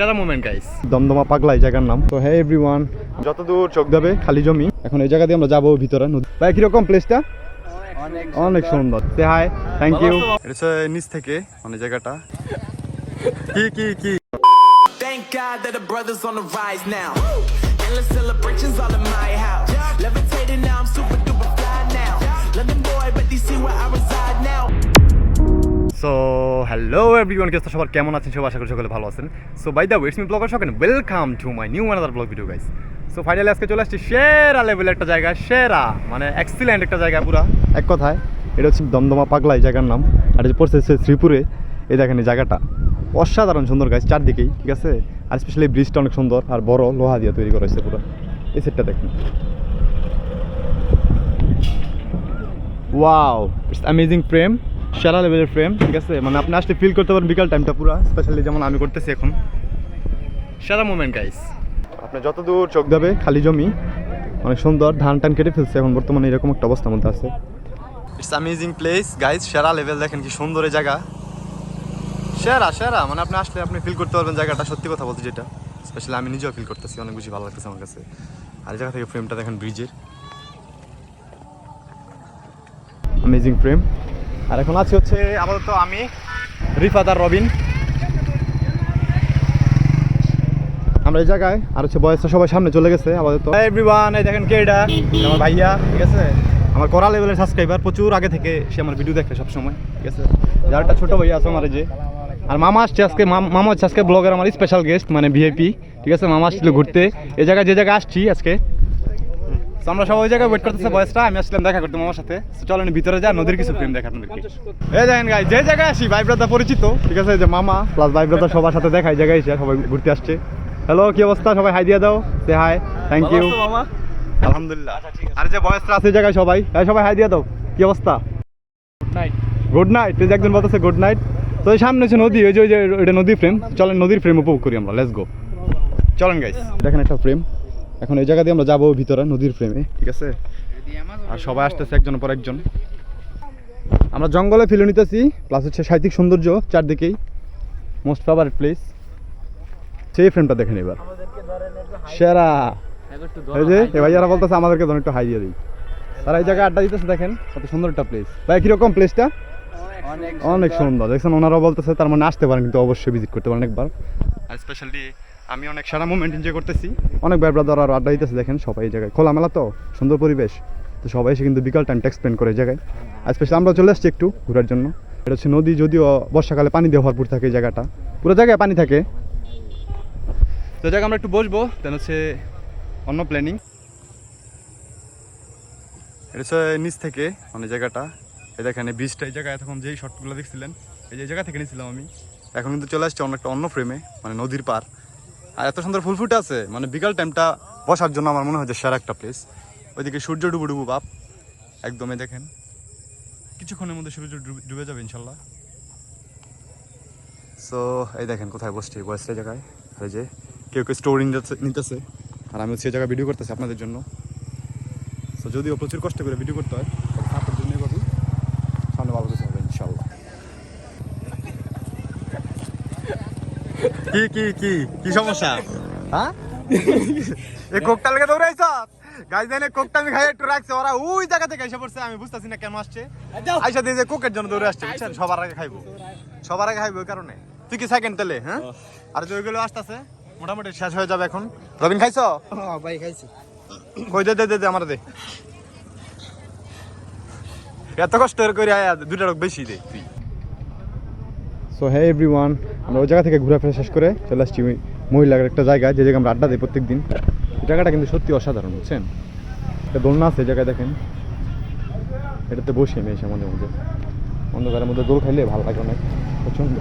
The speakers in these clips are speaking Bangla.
সেরা মোমেন্ট গাইস দমদমা পাগলা এই জায়গার নাম। তো হ্যাঁ এভরিওয়ান যতদূর চোখ যাবে খালি জমি। এখন এই জায়গা দিয়ে আমরা যাব ভিতরে। নদী- ভাই কীরকম প্লেসটা অনেক সুন্দর। তে হাই থ্যাংক ইউ এটা নিচ থেকে মানে জায়গাটা। কি কি কি? Thank God that the brothers on the rise now. Endless celebrations all in my hello everyone case সবার কেমন আছেন? সব আশা করি সকলে ভালো আছেন। So by the ways me vlogger শকেন welcome to my new another vlog video guys so finally আজকে চলে আসছি সেরা লেভেলের একটা জায়গা সেরা মানে এক্সিলেন্ট একটা জায়গা পুরা। এক কথায়, এটা হচ্ছে দমদমা পাগলা এই জায়গার নাম। আর এটা পড়ছে শ্রীপুরে, এই দেখেন এই জায়গাটা। অসাধারণ সুন্দর গাছ চারদিকেই, ঠিক আছে? আর স্পেশালি ব্রিজটা অনেক সুন্দর, আর বড় লোহা দিয়ে তৈরি করা হয়েছে পুরো। এই সেটটা দেখেন। ওয়াও ইটস অ্যামেজিং ফ্রেম সেরা লেভেলের ফ্রেম ঠিক আছে? মানে আপনি আসলে ফিল করতে পারেন বিকাল টাইমটা পুরো স্পেশালি যেমন আমি করতেছি এখন। সেরা মোমেন্ট গাইস আপনি যত দূর চোখ যাবে খালি জমি অনেক সুন্দর ধান টান কেটে ফেলছে এখন বর্তমানে এরকম একটা অবস্থার মধ্যে আছে। ইটস অ্যামেজিং প্লেস গাইজ সেরা লেভেল দেখেন কি সুন্দর এই জায়গা। সেরা সেরা মানে আপনি আসলে আপনি ফিল করতে পারবেন জায়গাটা সত্যি কথা বলতে যেটা। স্পেশালি আমি নিজেও ফিল করতেছি অনেক বেশি ভালো লাগতেছে আমার কাছে। আর এই জায়গা থেকে ফ্রেমটা দেখেন ব্রিজের অ্যামেজিং ফ্রেম আর এখন আছে হচ্ছে আপাতত আমি, রিফাত আর রবিন। আমরা এই জায়গায়, আর হচ্ছে বয়সটা সবাই সামনে চলে গেছে আপাতত। এভরিওয়ান এই দেখেন কে এটা? আমার ভাইয়া, ঠিক আছে? আমার করা লেভেলের সাবস্ক্রাইবার প্রচুর আগে থেকে সে আমার ভিডিও দেখে সব সময় ঠিক আছে? যার একটা ছোট ভাইয়া আছে আমার যে। আর মামা আসছে আজকে, মামা হচ্ছে আজকে ব্লগের আমার স্পেশাল গেস্ট মানে ভিআইপি ঠিক আছে? মামা আসছিল ঘুরতে। এই জায়গায় যে জায়গায় আসছি আজকে আমরা সবাই জায়গায় ওয়েট করতেছে বয়সটা আমি আসলাম দেখা করতে মামার সাথে। চলেন ভিতরে যা নদীর কিছু ফ্রেম দেখা আপনাদেরকে। এই দেখেন গাই যে জায়গায় আসি ভাই পরিচিত ঠিক আছে যে মামা প্লাস ভাই সবার সাথে দেখা এই জায়গায় এসে সবাই ঘুরতে আসছে। হ্যালো কি অবস্থা? সবাই হাই দিয়ে দাও সে হাই থ্যাংক ইউ আলহামদুলিল্লাহ। আর যে বয়সটা আছে জায়গায় সবাই এই সবাই হাই দিয়ে দাও কি অবস্থা? গুড নাইট এই যে একজন বলতেছে গুড নাইট তো সামনে হচ্ছে নদী ওই যে ওই যে এটা নদীর ফ্রেম চলেন নদীর ফ্রেম উপভোগ করি আমরা লেটস গো চলেন গাইস দেখেন একটা ফ্রেম এখন এই জায়গা দিয়ে আমরা যাব ভিতরে, নদীর ফ্রেমে ঠিক আছে? আর সবাই আসতেছে একজন পর একজন। আমরা জঙ্গলে ফিলে নিতেছি প্লাস হচ্ছে সাহিত্যিক সৌন্দর্য চারদিকেই মোস্ট ফেভারিট প্লেস সেই ফ্রেমটা দেখেন এবার। সেরা। এই যে এ ভাইয়ারা বলতেছে, আমাদেরকে ধরুন একটু হাই দিয়ে দিই। তারা এই জায়গায় আড্ডা দিতেছে, দেখেন, কত সুন্দর একটা প্লেস ভাই, কীরকম প্লেসটা অনেক সুন্দর। দেখছেন, ওনারাও বলতেছে, তার মানে আসতে পারেন, কিন্তু অবশ্যই ভিজিট করতে পারেন একবার। স্পেশালি আমি অনেক সারা মুভমেন্ট এনজয় করতেছি। অনেক ভাই ব্রাদার আর আড্ডা দিতেছে, দেখেন সবাই এই জায়গায়। খোলামেলা তো, সুন্দর পরিবেশ। তো সবাই এসে কিন্তু বিকাল টাইমটা এক্সপ্লেন করে জায়গায়। আর স্পেশালি আমরা চলে আসছি একটু ঘোরার জন্য। এটা হচ্ছে নদী, যদিও বর্ষাকালে পানি দিয়ে ভরপুর থাকে এই জায়গাটা। পুরো জায়গায় পানি থাকে। তো এই জায়গায় আমরা একটু বসবো দেন হচ্ছে অন্য প্ল্যানিং এটা হচ্ছে নিচ থেকে মানে জায়গাটা। এই দেখেন, এই এই জায়গায় তখন যেই শর্টগুলো দেখছিলেন, এই যে জায়গা থেকে নিয়েছিলাম আমি। এখন কিন্তু চলে আসছে অন্য একটা অন্য ফ্রেমে মানে নদীর পার আর এত সুন্দর ফুল ফুটে আছে মানে বিকাল টাইমটা বসার জন্য আমার মনে হয় যে সেরা একটা প্লেস ওইদিকে সূর্য ডুবু ডুবু বাপ একদমই দেখেন। কিছুক্ষণের মধ্যে সূর্য ডুবে- যাবে ইনশাল্লাহ। সো এই দেখেন কোথায় বসছি বয়স বয়সের জায়গায়। আর যে, কেউ কেউ স্টোরি নিতেছে আর আমি সেই জায়গায় ভিডিও করতেছি আপনাদের জন্য। সো যদিও প্রচুর কষ্ট করে ভিডিও করতে হয় সাপোর্ট জন্য পাবি সামনে ভালো কিছু হবে ইনশাল্লাহ কি কি কি? কি সমস্যা? হ্যাঁ? এই কোকটা লেগে দৌড়াইছ? গাইজ দেন কোকটা আমি খাই একটু রাখছে। ওরা ওই জায়গা থেকে এসে পড়ছে আমি বুঝতেছি না কেন আসছে। আইসা দিয়ে যে কোকের জন্য দৌড়ে আসছে বুঝছেন? সবার আগে খাইবো। সবার আগে খাইবো ওই কারণে। তুই কি সেকেন্ড তেলে হ্যাঁ? আর যে ওইগুলো আসতেছে। মোটামুটি শেষ হয়ে যাবে এখন। রবিন খাইছো? ভাই খাইছি। কই দে দে দে দে আমার দে। এত কষ্ট করে আয়া দুটা লোক বেশি দে তুই। সো হ্যাঁ এভরিওয়ান আমরা ওই জায়গা থেকে ঘোরাফেরা শেষ করে চলে আসছি মহিলার একটা জায়গা, যে জায়গায় আমরা আড্ডা দিই প্রত্যেক দিন জায়গাটা কিন্তু সত্যি অসাধারণ, বুঝছেন? একটা দোলনা আছে জায়গায় দেখেন। এটাতে বসি আমি এসে মাঝে মধ্যে। অন্ধকারের মধ্যে দোল খাইলে ভালো লাগে অনেক প্রচণ্ড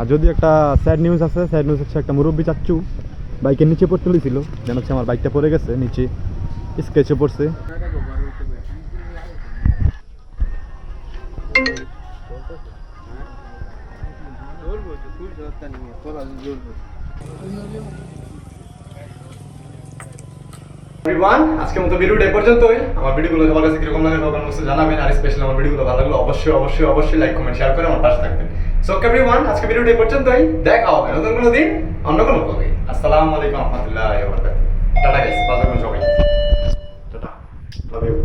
আর যদি একটা স্যাড নিউজ আছে স্যাড নিউজ হচ্ছে একটা মুরব্বী চাচ্চু, বাইকের নিচে পড়তে লেছিল যেন হচ্ছে আমার বাইকটা পড়ে গেছে, নিচে স্কেচে পড়ছে। Doğru মতো ভিডিওটা পর্যন্তই। আমার ভিডিওগুলো সবার কাছে কীরকম লাগে সবার কাছে জানাবেন, আর স্পেশালি আমার ভিডিওগুলো ভালো লাগল অবশ্যই অবশ্যই অবশ্যই লাইক কমেন্ট শেয়ার করে আমার পাশে থাকবেন। সো এভরিওয়ান আজকে ভিডিওটা পর্যন্তই। দেখা হবে নতুন কোনো দিন, অন্য কোনো কথা আসসালামু আলাইকুম রহমতুল্লাহ টাটা গাইস ভালো সবাই। টাটা। Love you